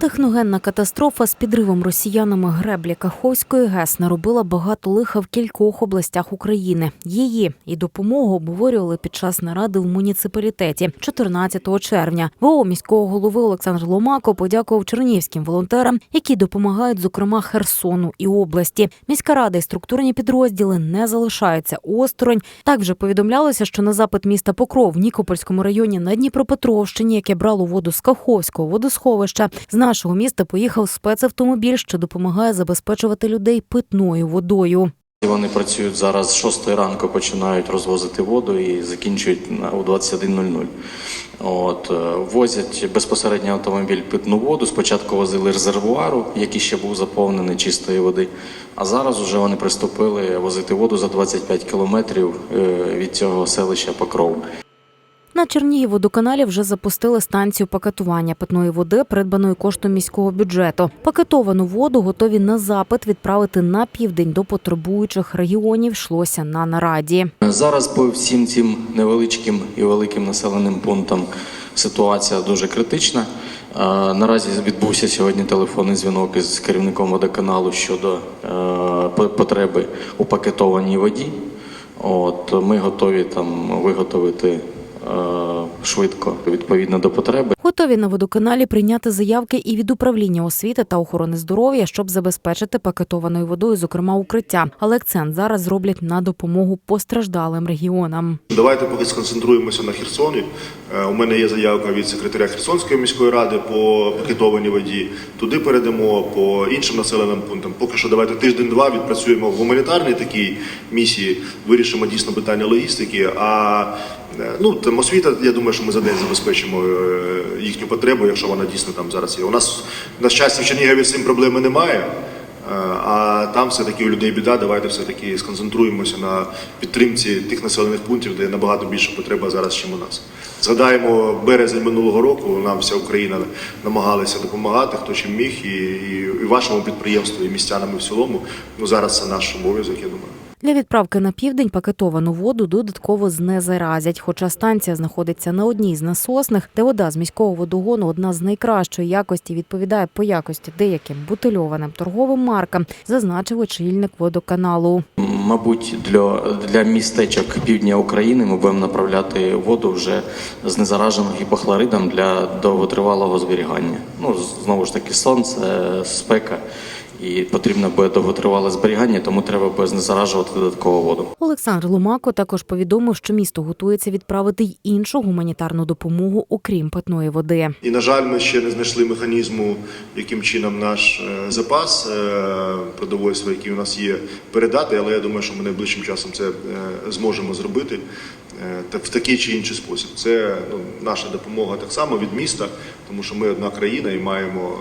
Техногенна катастрофа з підривом росіянами греблі Каховської ГЕС наробила багато лиха в кількох областях України. Її і допомогу обговорювали під час наради в муніципалітеті 14 червня. ВО міського голови Олександр Ломако подякував чернігівським волонтерам, які допомагають, зокрема Херсону і області. Міська рада і структурні підрозділи не залишаються осторонь. Так вже повідомлялося, що на запит міста Покров в Нікопольському районі на Дніпропетровщині, яке брало воду з Каховського водосховища, з нашого міста поїхав спецавтомобіль, що допомагає забезпечувати людей питною водою. Вони працюють зараз з 6 ранку, починають розвозити воду і закінчують о 21.00. От, е, возять безпосередньо автомобіль питну воду. Спочатку возили резервуару, який ще був заповнений чистої води. А зараз вже вони приступили возити воду за 25 кілометрів е, від цього селища Покров. На Чернігівводоканалі вже запустили станцію пакетування питної води, придбаної коштом міського бюджету. Пакетовану воду готові на запит відправити на південь до потребуючих регіонів. Йшлося на нараді. Зараз по всім цим невеличким і великим населеним пунктам ситуація дуже критична. Е, Наразі відбувся сьогодні телефонний дзвінок із керівником водоканалу щодо е, потреби у пакетованій воді. От ми готові там виготовити швидко відповідно до потреби. Готові на водоканалі прийняти заявки і від управління освіти та охорони здоров'я, щоб забезпечити пакетованою водою, зокрема укриття. Але акцент зараз зроблять на допомогу постраждалим регіонам. Давайте поки сконцентруємося на Херсоні. Е, У мене є заявка від секретаря Херсонської міської ради по пакетованій воді. Туди перейдемо по іншим населеним пунктам. Поки що давайте тиждень-два відпрацюємо в гуманітарній такій місії, вирішимо дійсно питання логістики. А е, ну там освіта, я думаю, що ми за день забезпечимо е, їхню потребу, якщо вона дійсно там зараз є. У нас на щастя в Чернігові з цим проблеми немає. Е, А там все-таки у людей біда. Давайте все-таки сконцентруємося на підтримці тих населених пунктів, де набагато більше потреба зараз, ніж у нас. Згадаємо березень минулого року. Нам вся Україна намагалася допомагати, хто чим міг, і, і, і вашому підприємству, і містянам і в цілому. Ну зараз це наш обов'язок, я думаю. Для відправки на південь пакетовану воду додатково знезаразять. Хоча станція знаходиться на одній з насосних, де вода з міського водогону одна з найкращої якості відповідає по якості деяким бутильованим торговим маркам, зазначив очільник водоканалу. Мабуть, для, для містечок півдня України ми будемо направляти воду вже знезаражену гіпохлоридом для довготривалого зберігання. Ну, знову ж таки, сонце, спека, і потрібно буде довготривале зберігання, тому треба буде знезаражувати додаткову воду. Олександр Ломако також повідомив, що місто готується відправити й іншу гуманітарну допомогу, окрім питної води. І на жаль, ми ще не знайшли механізму, яким чином наш е, запас е, продовольства, який у нас є, передати. Але я думаю, що ми найближчим часом це е, зможемо зробити так в такий чи інший спосіб. Це ну, наша допомога так само від міста, тому що ми одна країна і маємо.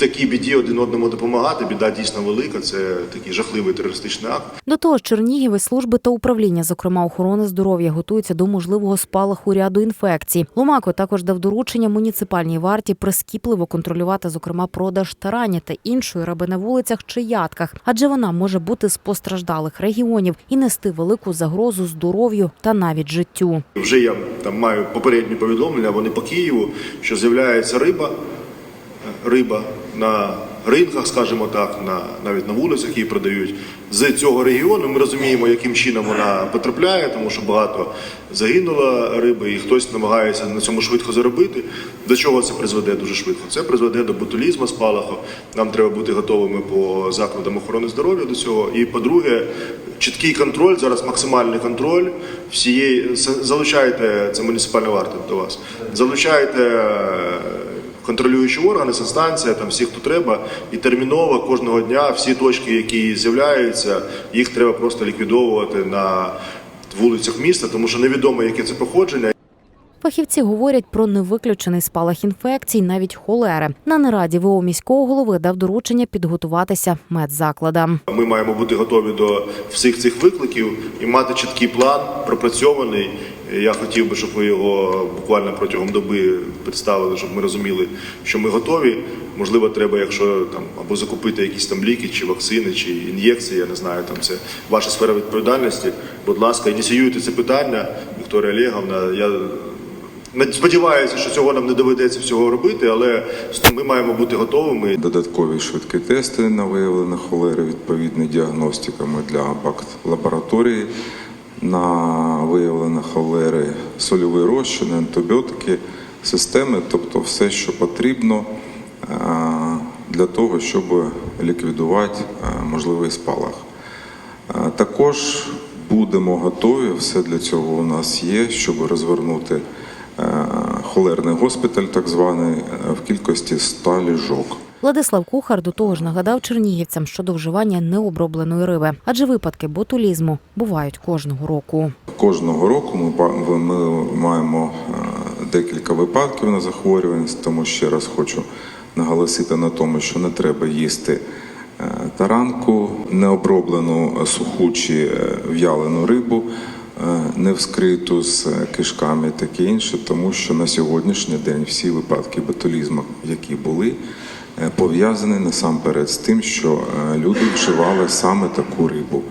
Такій біді один одному допомагати. Біда дійсно велика. Це такий жахливий терористичний акт. До того ж, Чернігів і служби та управління, зокрема охорони здоров'я, готуються до можливого спалаху ряду інфекцій. Ломако також дав доручення муніципальній варті прискіпливо контролювати, зокрема, продаж тарані та іншої раби на вулицях чи ядках, адже вона може бути з постраждалих регіонів і нести велику загрозу здоров'ю та навіть життю. Вже я там маю попередні повідомлення. Вони по Києву, що з'являється риба, риба на ринках, скажімо так, на навіть на вулицях її продають з цього регіону. Ми розуміємо, яким чином вона потрапляє, тому що багато загинуло риби, і хтось намагається на цьому швидко заробити. До чого це призведе дуже швидко? Це призведе до ботулізму, спалаху. Нам треба бути готовими по закладам охорони здоров'я до цього. І по-друге, чіткий контроль, зараз максимальний контроль всієї залучайте це муніципальна варта до вас. Залучайте контролюючі органи, санстанція, там всі, хто треба, і терміново кожного дня всі точки, які з'являються, їх треба просто ліквідовувати на вулицях міста, тому що невідомо, яке це походження. Фахівці говорять про невиключений спалах інфекцій, навіть холери. На нараді ВО міського голови дав доручення підготуватися медзакладам. Ми маємо бути готові до всіх цих викликів і мати чіткий план, пропрацьований. Я хотів би, щоб ви його буквально протягом доби представили, щоб ми розуміли, що ми готові. Можливо, треба, якщо там або закупити якісь там ліки, чи вакцини, чи ін'єкції. Я не знаю, там це ваша сфера відповідальності. Будь ласка, ініціюйте це питання, Вікторія Олеговна. Я Сподіваюся, що цього нам не доведеться всього робити, але ми маємо бути готовими. Додаткові швидкі тести на виявлення холери, відповідні діагностиками для бакт-лабораторії на виявлення холери, сольовий розчин, антибіотики, системи, тобто все, що потрібно е, для того, щоб ліквідувати е, можливий спалах. Е, Також будемо готові, все для цього у нас є, щоб розвернути холерний госпіталь, так званий, в кількості 100 ліжок. Владислав Кухар до того ж нагадав чернігівцям щодо вживання необробленої риби, адже випадки ботулізму бувають кожного року. Кожного року ми, ми маємо е, декілька випадків на захворювання, тому ще раз хочу наголосити на тому, що не треба їсти е, таранку, необроблену е, суху чи в'ялену рибу, не вскриту з кишками таке інше, тому що на сьогоднішній день всі випадки ботулізму, які були, пов'язані насамперед з тим, що е, люди вживали саме таку рибу.